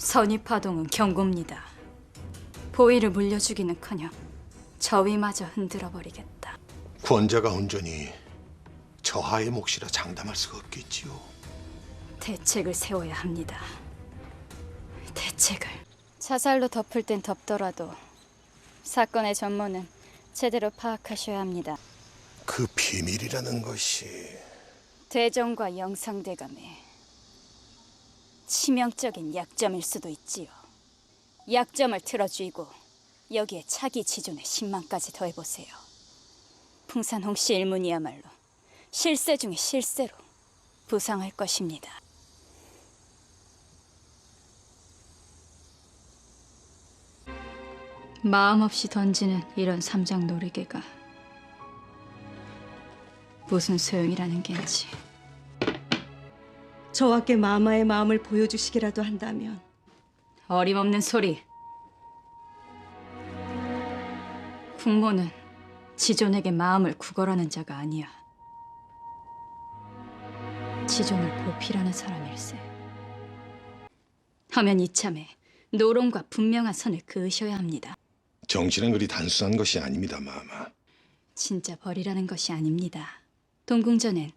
선입파동은 경고입니다. 보위를 물려주기는커녕 저위마저 흔들어버리겠다. 권자가 온전히 저하의 몫이라 장담할 수가 없겠지요. 대책을 세워야 합니다. 대책을. 자살로 덮을 땐 덮더라도 사건의 전모는 제대로 파악하셔야 합니다. 그 비밀이라는 것이 대정과 영상대감의 치명적인 약점일 수도 있지요. 약점을 틀어주이고 여기에 차기 지존의 신망까지 더해보세요. 풍산 홍 씨 일문이야말로 실세 중의 실세로 부상할 것입니다. 마음 없이 던지는 이런 삼장 놀이개가 무슨 소용이라는 겐지. 저와께 마마의 마음을 보여주시기라도 한다면 어림없는 소리. 국모는 지존에게 마음을 구걸하는 자가 아니야. 지존을 보필하는 사람일세. 하면 이참에 노론과 분명한 선을 그으셔야 합니다. 정치는 그리 단순한 것이 아닙니다, 마마. 진짜 벌이라는 것이 아닙니다. 동궁전엔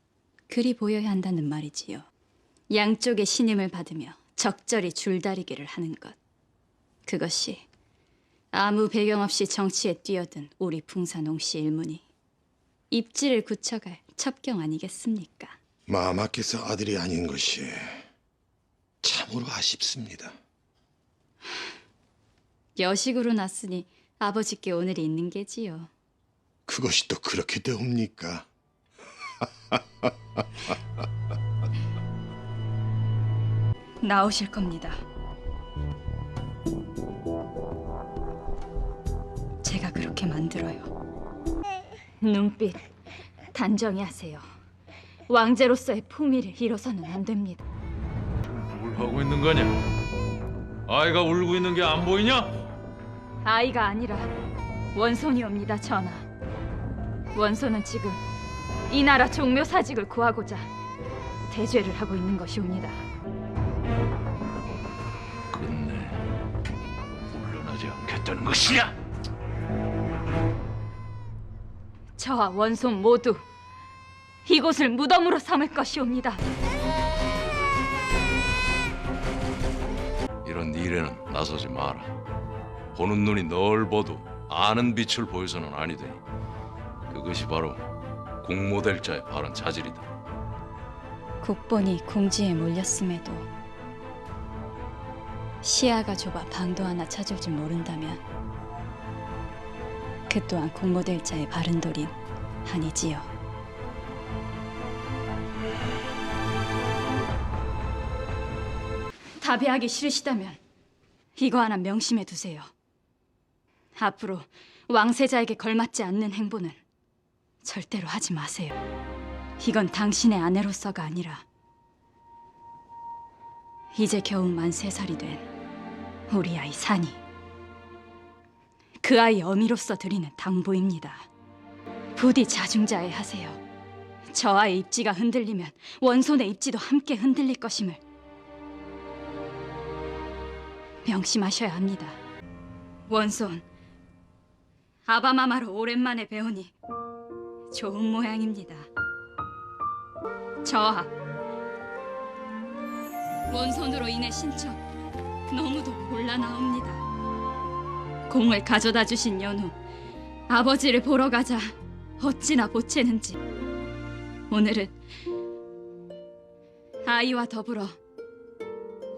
그리 보여야 한다는 말이지요. 양쪽의 신임을 받으며 적절히 줄다리기를 하는 것. 그것이 아무 배경 없이 정치에 뛰어든 우리 풍산홍 씨 일문이 입지를 굳혀갈 첩경 아니겠습니까? 마마께서 아들이 아닌 것이 참으로 아쉽습니다. 여식으로 났으니 아버지께 오늘이 있는 게지요. 그것이 또 그렇게 되옵니까? 나오실 겁니다. 제가 그렇게 만들어요. 눈빛 단정히 하세요. 왕제로서의 품위를 잃어서는 안 됩니다. 뭘 하고 있는 거냐? 아이가 울고 있는 게 안 보이냐? 아이가 아니라 원손이옵니다, 전하. 원손은 지금 이 나라 종묘 사직을 구하고자 대죄를 하고 있는 것이옵니다. 끝내 물러나지 않겠다는 것이야. 저와 원손 모두 이곳을 무덤으로 삼을 것이옵니다. 이런 일에는 나서지 마라. 보는 눈이 넓어도 아는 빛을 보여서는 아니되니 그것이 바로 공모될 자의 바른 자질이다. 국본이 궁지에 몰렸음에도 시야가 좁아 방도 하나 찾을 줄 모른다면 그 또한 공모될 자의 바른 도린 아니지요. 답이하기 싫으시다면 이거 하나 명심해 두세요. 앞으로 왕세자에게 걸맞지 않는 행보는 절대로 하지 마세요. 이건 당신의 아내로서가 아니라 이제 겨우 만 세 살이 된 우리 아이 산이 그 아이 어미로서 드리는 당부입니다. 부디 자중자애 하세요. 저 아이 입지가 흔들리면 원손의 입지도 함께 흔들릴 것임을 명심하셔야 합니다. 원손 아바마마로 오랜만에 배우니 좋은 모양입니다. 저하 원손으로 인해 신청 너무도 곤란하옵니다. 공을 가져다 주신 연후 아버지를 보러 가자 어찌나 보채는지 오늘은 아이와 더불어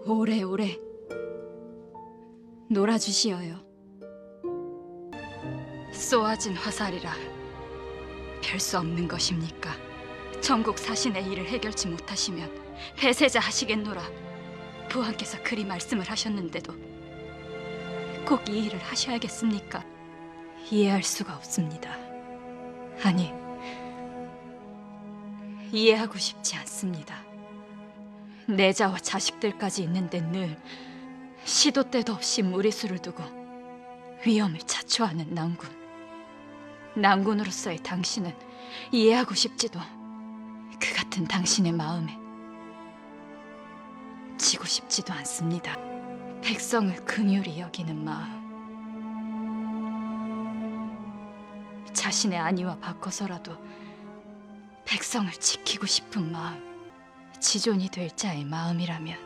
오래오래 놀아주시어요. 쏘아진 화살이라 별 수 없는 것입니까? 전국 사신의 일을 해결치 못하시면 폐세자 하시겠노라. 부왕께서 그리 말씀을 하셨는데도 꼭 이 일을 하셔야겠습니까? 이해할 수가 없습니다. 아니, 이해하고 싶지 않습니다. 내자와 자식들까지 있는데 늘 시도 때도 없이 무리수를 두고 위험을 자초하는 난군. 난군으로서의 당신은 이해하고 싶지도 그 같은 당신의 마음에 지고 싶지도 않습니다. 백성을 긍휼히 여기는 마음. 자신의 안위와 바꿔서라도 백성을 지키고 싶은 마음. 지존이 될 자의 마음이라면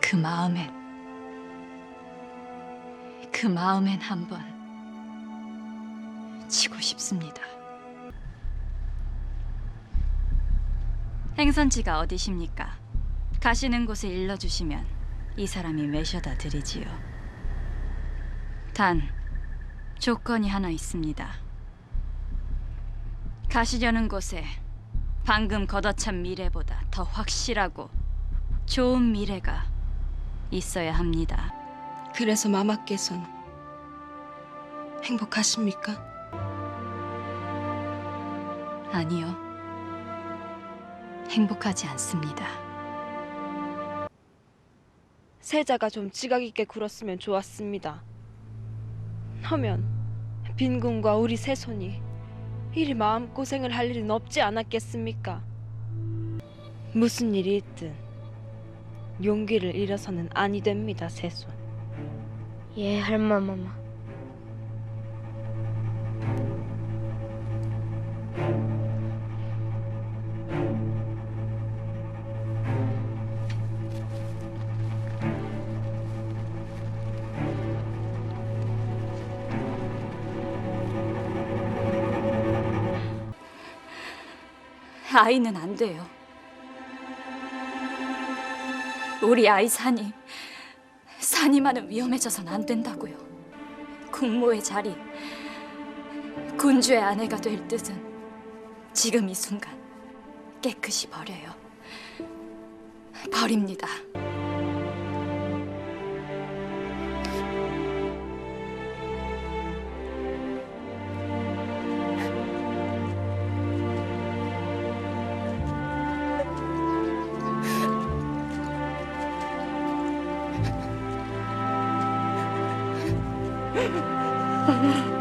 그 마음엔 그 마음엔 한번 치고 싶습니다. 행선지가 어디십니까? 가시는 곳을 일러주시면 이 사람이 매셔다 드리지요. 단 조건이 하나 있습니다. 가시려는 곳에 방금 걷어찬 미래보다 더 확실하고 좋은 미래가 있어야 합니다. 그래서 마마께선 행복하십니까? 아니요. 행복하지 않습니다. 세자가 좀 지각 있게 굴었으면 좋았습니다. 하면 빈군과 우리 세 손이 이리 마음고생을 할 일은 없지 않았겠습니까? 무슨 일이 있든 용기를 잃어서는 아니 됩니다, 세 손. 예, 할머마마. 아이는 안 돼요. 우리 아이 산이 산이만은 위험해져선 안 된다고요. 국모의 자리, 군주의 아내가 될 뜻은 지금 이 순간 깨끗이 버려요. 버립니다. 아,